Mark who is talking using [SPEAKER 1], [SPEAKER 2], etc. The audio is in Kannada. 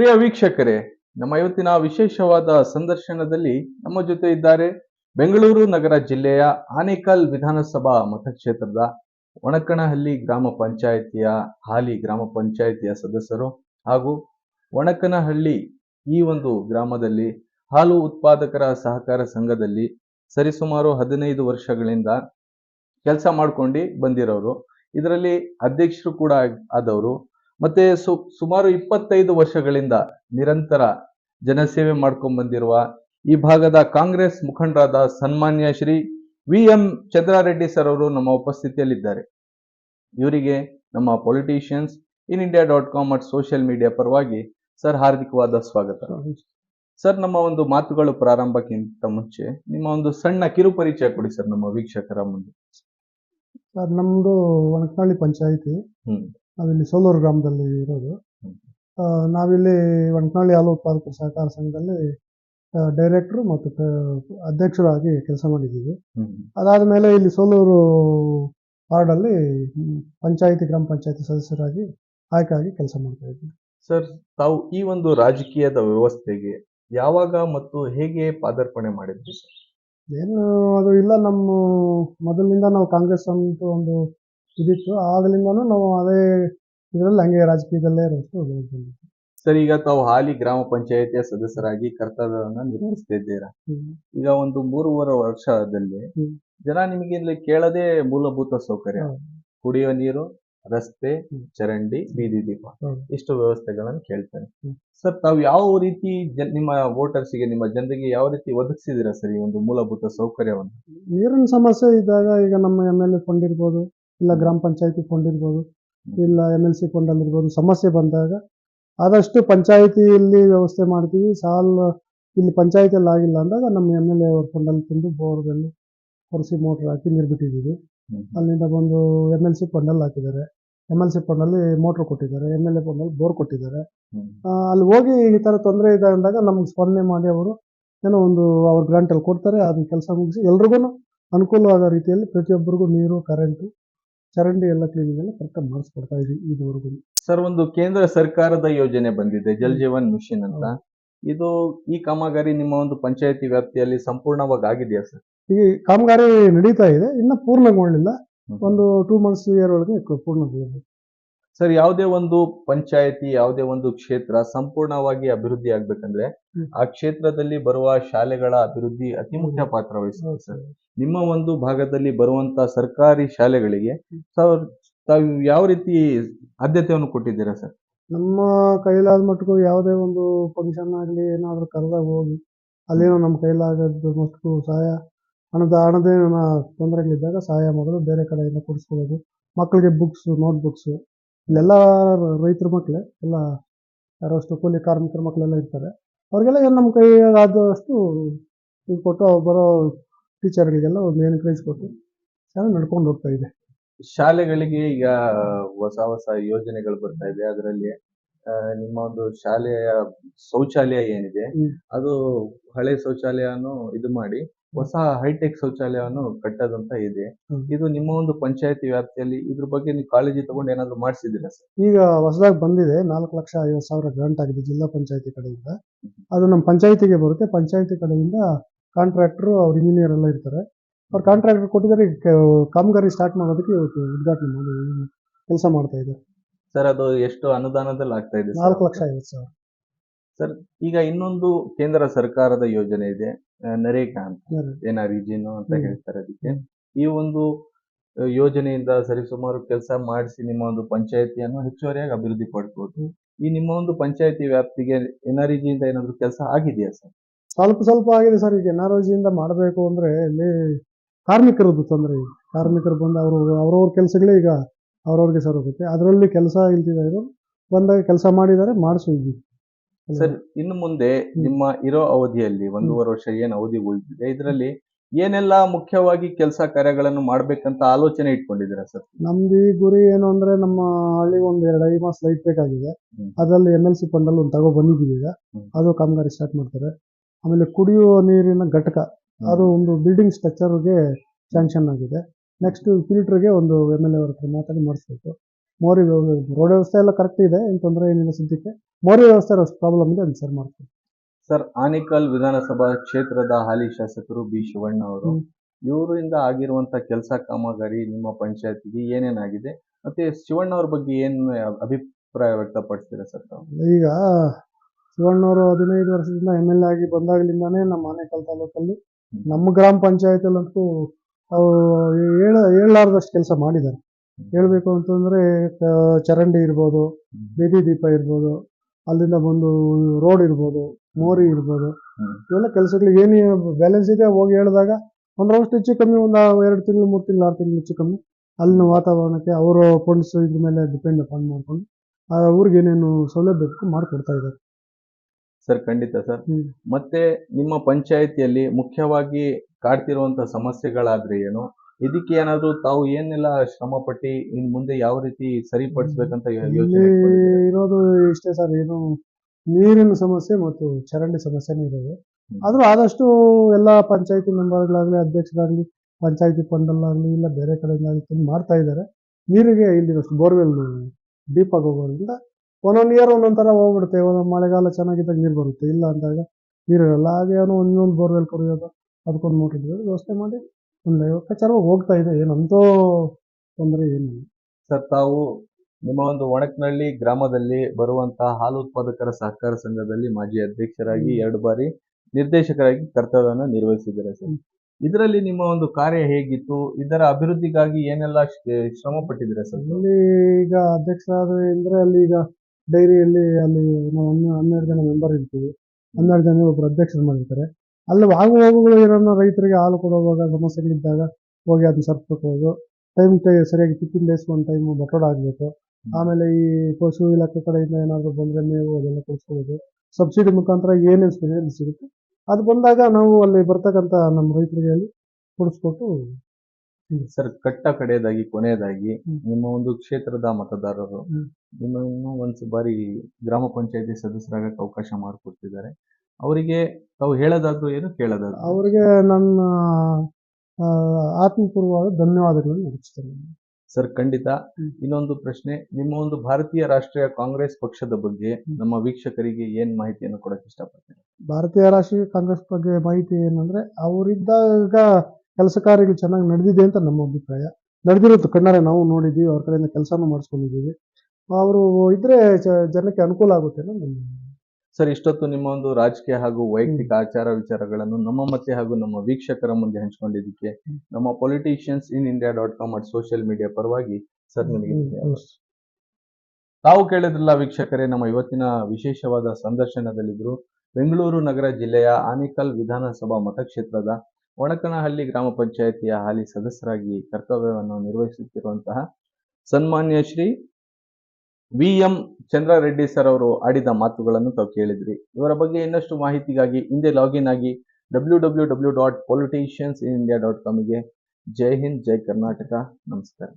[SPEAKER 1] ಪ್ರಿಯ ವೀಕ್ಷಕರೇ, ನಮ್ಮ ಇವತ್ತಿನ ವಿಶೇಷವಾದ ಸಂದರ್ಶನದಲ್ಲಿ ನಮ್ಮ ಜೊತೆ ಇದ್ದಾರೆ ಬೆಂಗಳೂರು ನಗರ ಜಿಲ್ಲೆಯ ಆನೇಕಲ್ ವಿಧಾನಸಭಾ ಮತಕ್ಷೇತ್ರದ ಒಣಕನಹಳ್ಳಿ ಗ್ರಾಮ ಪಂಚಾಯಿತಿಯ ಹಾಲಿ ಗ್ರಾಮ ಪಂಚಾಯಿತಿಯ ಸದಸ್ಯರು ಹಾಗೂ ಒಣಕನಹಳ್ಳಿ ಈ ಒಂದು ಗ್ರಾಮದಲ್ಲಿ ಹಾಲು ಉತ್ಪಾದಕರ ಸಹಕಾರ ಸಂಘದಲ್ಲಿ ಸರಿಸುಮಾರು ಹದಿನೈದು ವರ್ಷಗಳಿಂದ ಕೆಲಸ ಮಾಡ್ಕೊಂಡು ಬಂದಿರೋರು. ಇದರಲ್ಲಿ ಅಧ್ಯಕ್ಷರು ಕೂಡ ಆದವರು. ಮತ್ತೆ ಸು ಸುಮಾರು ಇಪ್ಪತ್ತೈದು ವರ್ಷಗಳಿಂದ ನಿರಂತರ ಜನಸೇವೆ ಮಾಡ್ಕೊಂಡ್ ಬಂದಿರುವ ಈ ಭಾಗದ ಕಾಂಗ್ರೆಸ್ ಮುಖಂಡರಾದ ಸನ್ಮಾನ್ಯ Shri V M Chandrareddy sir ಅವರು ನಮ್ಮ ಉಪಸ್ಥಿತಿಯಲ್ಲಿದ್ದಾರೆ. ಇವರಿಗೆ ನಮ್ಮ politicians in India dot com at social media ಪರವಾಗಿ ಸರ್ ಹಾರ್ದಿಕವಾದ ಸ್ವಾಗತ. ಸರ್ ನಮ್ಮ ಒಂದು ಮಾತುಗಳು ಪ್ರಾರಂಭಕ್ಕಿಂತ ಮುಂಚೆ ನಿಮ್ಮ ಒಂದು ಸಣ್ಣ ಕಿರು ಪರಿಚಯ ಕೊಡಿ ಸರ್ ನಮ್ಮ ವೀಕ್ಷಕರ ಮುಂದೆ.
[SPEAKER 2] ಸರ್ ನಮ್ಮದು ಒಣಕಾಳಿ ಪಂಚಾಯಿತಿ. ನಾವಿಲ್ಲಿ ಸೋಲೂರು ಗ್ರಾಮದಲ್ಲಿ ಇರೋದು. ನಾವಿಲ್ಲಿ ಒಣಕನಹಳ್ಳಿ ಹಾಲು ಉತ್ಪಾದಕರ ಸಹಕಾರ ಸಂಘದಲ್ಲಿ ಡೈರೆಕ್ಟ್ರು ಮತ್ತು ಅಧ್ಯಕ್ಷರಾಗಿ ಕೆಲಸ ಮಾಡಿದ್ದೀವಿ. ಅದಾದ ಮೇಲೆ ಇಲ್ಲಿ ಸೋಲೂರು ವಾರ್ಡಲ್ಲಿ ಪಂಚಾಯಿತಿ ಗ್ರಾಮ ಪಂಚಾಯಿತಿ ಸದಸ್ಯರಾಗಿ ಆಯ್ಕೆಯಾಗಿ ಕೆಲಸ ಮಾಡ್ತಾ ಇದ್ದೀವಿ.
[SPEAKER 1] ಸರ್ ತಾವು ಈ ಒಂದು ರಾಜಕೀಯದ ವ್ಯವಸ್ಥೆಗೆ ಯಾವಾಗ ಮತ್ತು ಹೇಗೆ ಪಾದಾರ್ಪಣೆ ಮಾಡಿದ್ರಿ ಸರ್?
[SPEAKER 2] ಏನು ಅದು ಇಲ್ಲ ನಮ್ಮ ಮೊದಲಿನಿಂದ ನಾವು ಕಾಂಗ್ರೆಸ್ ಅಂತ ಒಂದು ಇದಿತ್ತು. ಆಗಲಿಂದನೂ ನಾವು ಅದೇ ಇದರಲ್ಲಿ ಹಂಗೆ ರಾಜಕೀಯದಲ್ಲೇ ಇರೋದು.
[SPEAKER 1] ಸರ್ ಈಗ ತಾವು ಹಾಲಿ ಗ್ರಾಮ ಪಂಚಾಯತಿಯ ಸದಸ್ಯರಾಗಿ ಕರ್ತವ್ಯವನ್ನು ನಿರ್ವಹಿಸ್ತಾ ಇದ್ದೀರಾ? ಈಗ ಒಂದು ಮೂರುವರೆ ವರ್ಷದಲ್ಲಿ ಜನ ನಿಮಗೆ ಇಲ್ಲಿ ಕೇಳದೆ ಮೂಲಭೂತ ಸೌಕರ್ಯ. ಕುಡಿಯುವ ನೀರು ರಸ್ತೆ ಚರಂಡಿ ಬೀದಿ ದೀಪ. ಇಷ್ಟು ವ್ಯವಸ್ಥೆಗಳನ್ನು ಕೇಳ್ತಾರೆ ಸರ್ ತಾವು ಯಾವ ರೀತಿ ನಿಮ್ಮ ವೋಟರ್ಸ್ಗೆ ನಿಮ್ಮ ಜನರಿಗೆ ಯಾವ ರೀತಿ ಒದಗಿಸಿದಿರಾ ಸರ್ ಈ ಒಂದು ಮೂಲಭೂತ ಸೌಕರ್ಯವನ್ನು?
[SPEAKER 2] ನೀರಿನ ಸಮಸ್ಯೆ ಇದ್ದಾಗ ಈಗ ನಮ್ಮ ಎಂ ಎಲ್ ಎ ಫಂಡ್ ಇರ್ಬೋದು ಇಲ್ಲ ಗ್ರಾಮ ಪಂಚಾಯಿತಿ ಫಂಡ್ ಇರ್ಬೋದು ಇಲ್ಲ ಎಂ ಎಲ್ ಸಿ ಫಂಡಲ್ಲಿ ಇರ್ಬೋದು ಸಮಸ್ಯೆ ಬಂದಾಗ ಆದಷ್ಟು ಪಂಚಾಯಿತಿಯಲ್ಲಿ ವ್ಯವಸ್ಥೆ ಮಾಡ್ತೀವಿ. ಸಾಲ ಇಲ್ಲಿ ಪಂಚಾಯಿತಿಯಲ್ಲಿ ಆಗಿಲ್ಲ ಅಂದಾಗ ನಮ್ಮ ಎಂ ಎಲ್ ಎ ಅವ್ರ ಫಂಡಲ್ಲಿ ತಂದು ಬೋರ್ವೆಲ್ ಕೊರೆಸಿ ಮೋಟ್ರ್ ಹಾಕಿ ನೀರು ಬಿಟ್ಟಿದ್ದೀವಿ ಅಲ್ಲಿಂದ ಬಂದು ಎಂ ಎಲ್ ಸಿ ಫಂಡಲ್ಲಿ ಹಾಕಿದ್ದಾರೆ. ಎಂ ಎಲ್ ಸಿ ಫಂಡಲ್ಲಿ ಮೋಟ್ರ್ ಕೊಟ್ಟಿದ್ದಾರೆ. ಎಂ ಎಲ್ ಎ ಫಂಡಲ್ಲಿ ಬೋರ್ ಕೊಟ್ಟಿದ್ದಾರೆ. ಅಲ್ಲಿ ಹೋಗಿ ಈ ಥರ ತೊಂದರೆ ಇದೆ ಅಂದಾಗ ನಮ್ಗೆ ಸ್ಪಂದನೆ ಮಾಡಿ ಅವರು ಏನೋ ಒಂದು ಅವ್ರ ಗ್ರಾಂಟಲ್ಲಿ ಕೊಡ್ತಾರೆ. ಅದನ್ನ ಕೆಲಸ ಮುಗಿಸಿ ಎಲ್ರಿಗೂ ಅನುಕೂಲವಾದ ರೀತಿಯಲ್ಲಿ ಪ್ರತಿಯೊಬ್ಬರಿಗೂ ನೀರು ಕರೆಂಟು ಚರಂಡಿ ಎಲ್ಲ ಕ್ಲೀನಿಂಗ್ ಎಲ್ಲ ಕರೆಕ್ಟಾಗಿ ಮಾಡಿಸ್ಕೊಡ್ತಾ ಇದ್ವಿ ಇದುವರೆಗೂ.
[SPEAKER 1] ಸರ್ ಒಂದು ಕೇಂದ್ರ ಸರ್ಕಾರದ ಯೋಜನೆ ಬಂದಿದೆ ಜಲ್ ಜೀವನ್ ಮಿಷನ್ ಅಂತ. ಇದು ಈ ಕಾಮಗಾರಿ ನಿಮ್ಮ ಒಂದು ಪಂಚಾಯತಿ ವ್ಯಾಪ್ತಿಯಲ್ಲಿ ಸಂಪೂರ್ಣವಾಗಿ ಆಗಿದೆಯಾ ಸರ್
[SPEAKER 2] ಈ ಕಾಮಗಾರಿ ನಡೀತಾ ಇದೆ ಇನ್ನೂ ಪೂರ್ಣಗೊಳ್ಳಿಲ್ಲ. ಒಂದು ಟೂ ಮಂತ್ಸ್ ಇಯರ್ ಒಳಗೆ ಪೂರ್ಣಗೊಂಡಿದೆ
[SPEAKER 1] ಸರ್ ಯಾವುದೇ ಒಂದು ಪಂಚಾಯತಿ ಯಾವುದೇ ಒಂದು ಕ್ಷೇತ್ರ ಸಂಪೂರ್ಣವಾಗಿ ಅಭಿವೃದ್ಧಿ ಆಗ್ಬೇಕಂದ್ರೆ. ಆ ಕ್ಷೇತ್ರದಲ್ಲಿ ಬರುವ ಶಾಲೆಗಳ ಅಭಿವೃದ್ಧಿ ಅತಿ ಮುಖ್ಯ ಪಾತ್ರ ವಹಿಸುತ್ತೆ ಸರ್. ನಿಮ್ಮ ಒಂದು ಭಾಗದಲ್ಲಿ ಬರುವಂತ ಸರ್ಕಾರಿ ಶಾಲೆಗಳಿಗೆ ತಾವು ತಾವು ಯಾವ ರೀತಿ ಆದ್ಯತೆಯನ್ನು ಕೊಟ್ಟಿದ್ದೀರಾ ಸರ್?
[SPEAKER 2] ನಮ್ಮ ಕೈಲಾದ ಮಟ್ಟಕ್ಕೂ ಯಾವುದೇ ಒಂದು ಫಂಕ್ಷನ್ ಆಗಲಿ ಏನಾದರೂ ಕರೆದಾಗ ಹೋಗಿ ಅಲ್ಲೇನೋ ನಮ್ಮ ಕೈಲಾಗದ ಮಟ್ಟಿಗೂ ಸಹಾಯ ಹಣದ ಹಣದೇನ ತೊಂದರೆಗಳಿದ್ದಾಗ ಸಹಾಯ ಮಾಡೋದು ಬೇರೆ ಕಡೆಯಿಂದ ಕೊಡಿಸ್ಕೊಳ್ಳೋದು. ಮಕ್ಕಳಿಗೆ ಬುಕ್ಸು ನೋಟ್ ಬುಕ್ಸು ಇಲ್ಲೆಲ್ಲ ರೈತರ ಮಕ್ಕಳೇ ಎಲ್ಲ ಯಾರಷ್ಟು ಕೂಲಿ ಕಾರ್ಮಿಕರ ಮಕ್ಕಳೆಲ್ಲ ಇರ್ತಾರೆ. ಅವ್ರಿಗೆಲ್ಲ ಏನು ನಮ್ಮ ಕೈ ಆದಷ್ಟು ಇದು ಕೊಟ್ಟು ಅವ್ರು ಬರೋ ಟೀಚರ್ಗಳಿಗೆಲ್ಲ ಒಂದು ಎನ್ಕರೇಜ್ ಕೊಟ್ಟು ಚೆನ್ನಾಗಿ ನಡ್ಕೊಂಡು ಹೋಗ್ತಾ ಇದೆ.
[SPEAKER 1] ಶಾಲೆಗಳಿಗೆ ಈಗ ಹೊಸ ಹೊಸ ಯೋಜನೆಗಳು ಬರ್ತಾ ಇದೆ. ಅದರಲ್ಲಿ ನಿಮ್ಮ ಒಂದು ಶಾಲೆಯ ಶೌಚಾಲಯ ಏನಿದೆ ಅದು ಹಳೆ ಶೌಚಾಲಯನು ಇದು ಮಾಡಿ ಹೊಸ ಹೈಟೆಕ್ ಶೌಚಾಲಯವನ್ನು ಕಟ್ಟೋದಂತ ಇದೆ. ಇದು ನಿಮ್ಮ ಒಂದು ಪಂಚಾಯತಿ ವ್ಯಾಪ್ತಿಯಲ್ಲಿ ಇದ್ರ ಬಗ್ಗೆ ನೀವು ಕಾಳಜಿ ತಗೊಂಡು ಏನಾದ್ರು ಮಾಡಿಸಿದ್ದೀರಾ ಸರ್?
[SPEAKER 2] ಈಗ ಹೊಸದಾಗಿ ಬಂದಿದೆ ನಾಲ್ಕು ಲಕ್ಷ ಐವತ್ತು ಸಾವಿರ ಗ್ರಾಂಟ್ ಆಗಿದೆ ಜಿಲ್ಲಾ ಪಂಚಾಯತಿ ಕಡೆಯಿಂದ. ಅದು ನಮ್ಮ ಪಂಚಾಯತಿಗೆ ಬರುತ್ತೆ ಪಂಚಾಯತಿ ಕಡೆಯಿಂದ ಕಾಂಟ್ರಾಕ್ಟ್ರು ಅವ್ರ ಇಂಜಿನಿಯರ್ ಎಲ್ಲ ಇರ್ತಾರೆ. ಅವ್ರು ಕಾಂಟ್ರಾಕ್ಟರ್ ಕೊಟ್ಟಿದ್ದಾರೆ ಕಾಮಗಾರಿ ಸ್ಟಾರ್ಟ್ ಮಾಡೋದಕ್ಕೆ ಇವತ್ತು ಉದ್ಘಾಟನೆ ಮಾಡಿ ಕೆಲಸ ಮಾಡ್ತಾ ಇದ್ದಾರೆ.
[SPEAKER 1] ಸರ್ ಅದು ಎಷ್ಟು ಅನುದಾನದಲ್ಲಿ ಆಗ್ತಾ ಇದೆ?
[SPEAKER 2] ನಾಲ್ಕು ಲಕ್ಷ ಐವತ್ತು ಸಾವಿರ.
[SPEAKER 1] ಈಗ ಇನ್ನೊಂದು ಕೇಂದ್ರ ಸರ್ಕಾರದ ಯೋಜನೆ ಇದೆ ನರೇಗಾ ಅಂತ.
[SPEAKER 2] ನರೇಗಾ.
[SPEAKER 1] ಎನ್ ಅಂತ ಹೇಳ್ತಾರೆ ಅದಕ್ಕೆ. ಈ ಒಂದು ಯೋಜನೆಯಿಂದ ಸರಿಸುಮಾರು ಕೆಲಸ ಮಾಡಿಸಿ ನಿಮ್ಮ ಒಂದು ಪಂಚಾಯತಿಯನ್ನು ಹೆಚ್ಚುವರಿಯಾಗಿ ಅಭಿವೃದ್ಧಿ ಪಡಿಸಬಹುದು ಈ ನಿಮ್ಮ ಒಂದು ಪಂಚಾಯತಿ ವ್ಯಾಪ್ತಿಗೆ ಎನ್ ಆರ್ ಇಂದ ಏನಾದ್ರು ಕೆಲಸ ಆಗಿದೆಯಾ ಸರ್?
[SPEAKER 2] ಸ್ವಲ್ಪ ಸ್ವಲ್ಪ ಆಗಿದೆ ಸರ್. ಈಗ ಎನ್ ಆರ್ ಜಿಯಿಂದ ಮಾಡಬೇಕು ಅಂದ್ರೆ ಇಲ್ಲಿ ಕಾರ್ಮಿಕರದ್ದು ತೊಂದರೆ ಕಾರ್ಮಿಕರು ಬಂದು ಅವರು ಅವ್ರವ್ರ ಕೆಲಸಗಳೇ ಈಗ ಅವ್ರವ್ರಿಗೆ ಸರ್ ಹೋಗುತ್ತೆ. ಅದರಲ್ಲಿ ಕೆಲಸ ಇಲ್ತಿದ್ದಾರೆ ಬಂದಾಗ ಕೆಲಸ ಮಾಡಿದ್ದಾರೆ ಮಾಡಿಸಿದ್ವಿ
[SPEAKER 1] ಸರ್ ಇನ್ನು ಮುಂದೆ ನಿಮ್ಮ ಇರೋ ಅವಧಿಯಲ್ಲಿ ಒಂದೂವರೆ ವರ್ಷ ಏನು ಅವಧಿ ಉಳಿದಿದೆ? ಇದರಲ್ಲಿ ಏನೆಲ್ಲ ಮುಖ್ಯವಾಗಿ ಕೆಲಸ ಕಾರ್ಯಗಳನ್ನು ಮಾಡ್ಬೇಕಂತ ಆಲೋಚನೆ ಇಟ್ಕೊಂಡಿದ್ದೀರಾ ಸರ್?
[SPEAKER 2] ನಮ್ದು ಈ ಗುರಿ ಏನು ಅಂದ್ರೆ ನಮ್ಮ ಹಳ್ಳಿಗೆ ಒಂದು ಎರಡು ಐದು ಮಾಸ ಲೈಟ್ ಬೇಕಾಗಿದೆ. ಅದರಲ್ಲಿ ಎಂ ಎಲ್ ಸಿ ಫಂಡಲ್ಲಿ ಒಂದು ತಗೋ ಬಂದಿದ್ದೀವಿ ಈಗ. ಅದು ಕಾಮಗಾರಿ ಸ್ಟಾರ್ಟ್ ಮಾಡ್ತಾರೆ. ಆಮೇಲೆ ಕುಡಿಯುವ ನೀರಿನ ಘಟಕ ಅದು ಒಂದು ಬಿಲ್ಡಿಂಗ್ ಸ್ಟ್ರಕ್ಚರ್ಗೆ ಸ್ಯಾಂಕ್ಷನ್ ಆಗಿದೆ. ನೆಕ್ಸ್ಟ್ ಫಿಲ್ಟರ್ಗೆ ಒಂದು ಎಂ ಎಲ್ ಎ ಅವ್ರ ಹತ್ರ ಮಾತಾಡಿ ಮಾಡಿಸ್ಬೇಕು. ಮೋರಿ ರೋಡ್ ವ್ಯವಸ್ಥೆ ಎಲ್ಲ ಕರೆಕ್ಟ್ ಇದೆ ಏನು ತೊಂದರೆ ಏನಿಲ್ಲ ಸದ್ಯಕ್ಕೆ. ಮೋರಿ ವ್ಯವಸ್ಥೆ ಅಷ್ಟು ಪ್ರಾಬ್ಲಮ್ ಇದೆ ಸರಿ ಮಾಡ್ತೀವಿ
[SPEAKER 1] ಸರ್ ಆನೇಕಲ್ ವಿಧಾನಸಭಾ ಕ್ಷೇತ್ರದ ಹಾಲಿ ಶಾಸಕರು ಬಿ ಶಿವಣ್ಣ ಅವರು ಇವರಿಂದ ಆಗಿರುವಂತ ಕೆಲಸ ಕಾಮಗಾರಿ ನಿಮ್ಮ ಪಂಚಾಯತಿಗೆ ಏನೇನಾಗಿದೆ? ಮತ್ತೆ ಶಿವಣ್ಣ ಅವ್ರ ಬಗ್ಗೆ ಏನು ಅಭಿಪ್ರಾಯ ವ್ಯಕ್ತಪಡಿಸ್ತೀರಾ ಸರ್ ಈಗ
[SPEAKER 2] ಈಗ ಶಿವಣ್ಣವರು ಹದಿನೈದು ವರ್ಷದಿಂದ ಎಂ ಎಲ್ ಎ ಆಗಿ ಬಂದಾಗಲಿಂದಾನೇ ನಮ್ಮ ಆನೇಕಲ್ ತಾಲೂಕಲ್ಲಿ ನಮ್ಮ ಗ್ರಾಮ ಪಂಚಾಯತಲ್ಲಂತೂ ಅವರು ಹೇಳ ಹೇಳಲಾರ್ದಷ್ಟು ಕೆಲಸ ಮಾಡಿದ್ದಾರೆ. ಹೇಳಬೇಕು ಅಂತಂದ್ರೆ ಚರಂಡಿ ಇರ್ಬೋದು ಬೀದಿ ದೀಪ ಇರ್ಬೋದು ಅಲ್ಲಿಂದ ಬಂದು ರೋಡ್ ಇರ್ಬೋದು ಮೋರಿ ಇರ್ಬೋದು. ಇವೆಲ್ಲ ಕೆಲಸಗಳು ಏನು ಬ್ಯಾಲೆನ್ಸ್ ಇದೆ ಹೋಗಿ ಹೇಳಿದಾಗ ಒಂದು ಅವಷ್ಟು ಹೆಚ್ಚು ಕಮ್ಮಿ ಒಂದು ಎರಡು ತಿಂಗಳು ಮೂರು ತಿಂಗಳು ಆರು ತಿಂಗಳು ಹೆಚ್ಚು ಕಮ್ಮಿ. ಅಲ್ಲಿನ ವಾತಾವರಣಕ್ಕೆ ಅವರ ಫಂಡ್ಸ್ ಇದ್ರ ಮೇಲೆ ಡಿಪೆಂಡ್ ಅಪಾನ್ ಮಾಡ್ಕೊಂಡು ಆ ಊರಿಗೆ ಏನೇನು ಸೌಲಭ್ಯ ಬೇಕು ಮಾಡಿಕೊಡ್ತಾ ಇದ್ದಾರೆ.
[SPEAKER 1] ಸರ್ ಖಂಡಿತ ಸರ್. ಮತ್ತೆ ನಿಮ್ಮ ಪಂಚಾಯಿತಿಯಲ್ಲಿ ಮುಖ್ಯವಾಗಿ ಕಾಡ್ತಿರುವಂತಹ ಸಮಸ್ಯೆಗಳಾದ್ರೆ ಏನು? ಇದಕ್ಕೆ ಏನಾದ್ರು ತಾವು ಏನೆಲ್ಲ ಶ್ರಮ ಪಟ್ಟಿ ಇನ್ ಮುಂದೆ ಯಾವ ರೀತಿ ಸರಿಪಡಿಸ್ಬೇಕಂತ ಯೋಚನೆ
[SPEAKER 2] ಇಲ್ಲಿ ಇರೋದು ಇಷ್ಟೇ ಸರ್ ಏನು ನೀರಿನ ಸಮಸ್ಯೆ ಮತ್ತು ಚರಂಡಿ ಸಮಸ್ಯೆನೇ ಇರೋದು ಆದ್ರೂ ಆದಷ್ಟು ಎಲ್ಲ ಪಂಚಾಯತಿ ಮೆಂಬರ್ಗಳಾಗಲಿ ಅಧ್ಯಕ್ಷರಾಗಲಿ ಪಂಚಾಯತಿ ಫಂಡಲ್ಲಾಗಲಿ ಇಲ್ಲ ಬೇರೆ ಕಡೆಯಿಂದ ಆಗ್ಲಿ ತಂದು ಮಾಡ್ತಾ ಇದ್ದಾರೆ. ನೀರಿಗೆ ಇಲ್ಲಿರೋಷ್ಟು ಬೋರ್ವೆಲ್ ಡೀಪ್ ಆಗಿ ಹೋಗೋದ್ರಿಂದ ಒಂದೊಂದು ಇಯರ್ ಒಂದೊಂದು ಥರ ಹೋಗ್ಬಿಡುತ್ತೆ. ಒಂದೊಂದು ಮಳೆಗಾಲ ಚೆನ್ನಾಗಿದ್ದಾಗ ನೀರು ಬರುತ್ತೆ. ಇಲ್ಲ ಅಂದಾಗ ನೀರು ಇರಲ್ಲ ಹಾಗೆ ಏನೋ ಒಂದೊಂದು ಬೋರ್ವೆಲ್ ಕೊರೆಯೋದು ಅದಕ್ಕೊಂದು ಮೋಟ್ರ್ ಇಡೋದು ವ್ಯವಸ್ಥೆ ಮಾಡಿ ಒಂದು ಲೆಕ್ಕಾಚಾರವಾಗಿ ಹೋಗ್ತಾ ಇದೆ. ಏನಂತೂ ತೊಂದರೆ ಏನಿಲ್ಲ.
[SPEAKER 1] ಸರ್ ತಾವು ನಿಮ್ಮ ಒಂದು ಒಣಕ್ನಹಳ್ಳಿ ಗ್ರಾಮದಲ್ಲಿ ಬರುವಂತಹ ಹಾಲು ಉತ್ಪಾದಕರ ಸಹಕಾರ ಸಂಘದಲ್ಲಿ ಮಾಜಿ ಅಧ್ಯಕ್ಷರಾಗಿ ಎರಡು ಬಾರಿ ನಿರ್ದೇಶಕರಾಗಿ ಕರ್ತವ್ಯವನ್ನು ನಿರ್ವಹಿಸಿದ್ದಾರೆ ಸರ್. ಇದರಲ್ಲಿ ನಿಮ್ಮ ಒಂದು ಕಾರ್ಯ ಹೇಗಿತ್ತು? ಇದರ ಅಭಿವೃದ್ಧಿಗಾಗಿ ಏನೆಲ್ಲ ಶ್ರ- ಶ್ರಮ ಪಟ್ಟಿದ್ದೀರಾ ಸರ್?
[SPEAKER 2] ಅಲ್ಲಿ ಈಗ ಅಧ್ಯಕ್ಷರಾದ್ರೆ ಅಂದ್ರೆ ಅಲ್ಲಿ ಈಗ ಡೈರಿಯಲ್ಲಿ ಅಲ್ಲಿ ನಾವು ಹನ್ನೆ- ಹನ್ನೆರಡು ಜನ ಮೆಂಬರ್ ಇರ್ತೀವಿ. ಹನ್ನೆರಡು ಜನ ಒಬ್ರು ಅಧ್ಯಕ್ಷರು ಮಾಡಿರ್ತಾರೆ. ಅಲ್ಲಿ ಆಗು ಹೋಗುಗಳು ಇರೋ ರೈತರಿಗೆ ಹಾಲು ಕೊಡುವಾಗ ಸಮಸ್ಯೆಗಳಿದ್ದಾಗ ಹೋಗಿ ಅದನ್ನ ಸರ್ಸ್ಬೇಕು ಟೈಮ್ ಟೈ ಸರಿಯಾಗಿ ಫಿಫ್ಟೀನ್ ಡೇಸ್ ಒಂದು ಟೈಮ್ ಬಟೋಡ್ ಆಗಬೇಕು ಆಮೇಲೆ ಈ ಪಶು ಇಲಾಖೆ ಕಡೆಯಿಂದ ಏನಾದರೂ ಬಂದರೆ ಮೇವು ಅದೆಲ್ಲ ಕೊಡಿಸ್ಕೊಳ್ಳೋದು ಸಬ್ಸಿಡಿ ಮುಖಾಂತರ ಏನೇನು ಸ್ಪೆಷಲ್ ಸಿಗುತ್ತೆ ಅದು ಬಂದಾಗ ನಾವು ಅಲ್ಲಿ ಬರ್ತಕ್ಕಂಥ ನಮ್ಮ ರೈತರಿಗೆ ಅಲ್ಲಿ ಕೊಡಿಸ್ಕೊಟ್ಟು
[SPEAKER 1] ಸರ್ ಕಟ್ಟ ಕಡೆಯದಾಗಿ ಕೊನೆಯದಾಗಿ ನಿಮ್ಮ ಒಂದು ಕ್ಷೇತ್ರದ ಮತದಾರರು
[SPEAKER 2] ನಿಮ್ಮ
[SPEAKER 1] ನಿಮ್ಮನ್ನು ಒಂದು ಬಾರಿ ಗ್ರಾಮ ಪಂಚಾಯತಿ ಸದಸ್ಯರಾಗಕ್ಕೆ ಅವಕಾಶ ಮಾಡಿಕೊಡ್ತಿದ್ದಾರೆ. ಅವರಿಗೆ ತಾವು ಹೇಳೋದಾದ್ರು ಏನು ಕೇಳೋದಾದ್ರು
[SPEAKER 2] ಅವರಿಗೆ ನನ್ನ ಆತ್ಮಪೂರ್ವವಾದ ಧನ್ಯವಾದಗಳನ್ನು ಅರ್ಪಿಸ್ತೇನೆ
[SPEAKER 1] ಸರ್ ಖಂಡಿತ. ಇನ್ನೊಂದು ಪ್ರಶ್ನೆ ನಿಮ್ಮ ಒಂದು ಭಾರತೀಯ ರಾಷ್ಟ್ರೀಯ ಕಾಂಗ್ರೆಸ್ ಪಕ್ಷದ ಬಗ್ಗೆ ನಮ್ಮ ವೀಕ್ಷಕರಿಗೆ ಏನ್ ಮಾಹಿತಿಯನ್ನು ಕೊಡಕ್ಕೆ ಇಷ್ಟಪಡ್ತೀನಿ
[SPEAKER 2] ಭಾರತೀಯ ರಾಷ್ಟ್ರೀಯ ಕಾಂಗ್ರೆಸ್ ಬಗ್ಗೆ ಮಾಹಿತಿ ಏನಂದ್ರೆ ಅವರಿದ್ದಾಗ ಕೆಲಸ ಕಾರ್ಯಗಳು ಚೆನ್ನಾಗಿ ನಡೆದಿದೆ ಅಂತ ನಮ್ಮ ಅಭಿಪ್ರಾಯ. ನಡೆದಿರುತ್ತೆ ಕಣ್ಣಾರೆ ನಾವು ನೋಡಿದ್ದೀವಿ ಅವ್ರ ಕಡೆಯಿಂದ ಕೆಲಸನೂ ಮಾಡಿಸ್ಕೊಂಡಿದ್ದೀವಿ. ಅವರು ಇದ್ರೆ ಜನಕ್ಕೆ ಅನುಕೂಲ ಆಗುತ್ತೆ ಅಂತ ನಮ್ಮ
[SPEAKER 1] ಸರ್ ಇಷ್ಟೊತ್ತು ನಿಮ್ಮ ಒಂದು ರಾಜಕೀಯ ಹಾಗೂ ವೈಯಕ್ತಿಕ ಆಚಾರ ವಿಚಾರಗಳನ್ನು ನಮ್ಮ ಮತ್ತೆ ಹಾಗೂ ನಮ್ಮ ವೀಕ್ಷಕರ ಮುಂದೆ ಹಂಚಿಕೊಂಡಿದ್ದಕ್ಕೆ ನಮ್ಮ politicians in India dot com at social media ಪರವಾಗಿ ಸರ್ ನಿಮಗೆ. ತಾವು ಕೇಳಿದ್ರಲ್ಲ ವೀಕ್ಷಕರೇ ನಮ್ಮ ಇವತ್ತಿನ ವಿಶೇಷವಾದ ಸಂದರ್ಶನದಲ್ಲಿದ್ದರು ಬೆಂಗಳೂರು ನಗರ ಜಿಲ್ಲೆಯ ಆನೇಕಲ್ ವಿಧಾನಸಭಾ ಮತಕ್ಷೇತ್ರದ ಒಣಕನಹಳ್ಳಿ ಗ್ರಾಮ ಪಂಚಾಯಿತಿಯ ಹಾಲಿ ಸದಸ್ಯರಾಗಿ ಕರ್ತವ್ಯವನ್ನು ನಿರ್ವಹಿಸುತ್ತಿರುವಂತಹ ಸನ್ಮಾನ್ಯ Shri V M Chandrareddy sir ಅವರು ಆಡಿದ ಮಾತುಗಳನ್ನು ತಾವು ಕೇಳಿದ್ರಿ. ಇವರ ಬಗ್ಗೆ ಇನ್ನಷ್ಟು ಮಾಹಿತಿಗಾಗಿ ಹಿಂದೆ ಲಾಗಿನ್ ಆಗಿ W W W dot politicians in India dot ಕಾಮ್ಗೆ ಜೈ ಹಿಂದ್, ಜೈ ಕರ್ನಾಟಕ. ನಮಸ್ಕಾರ.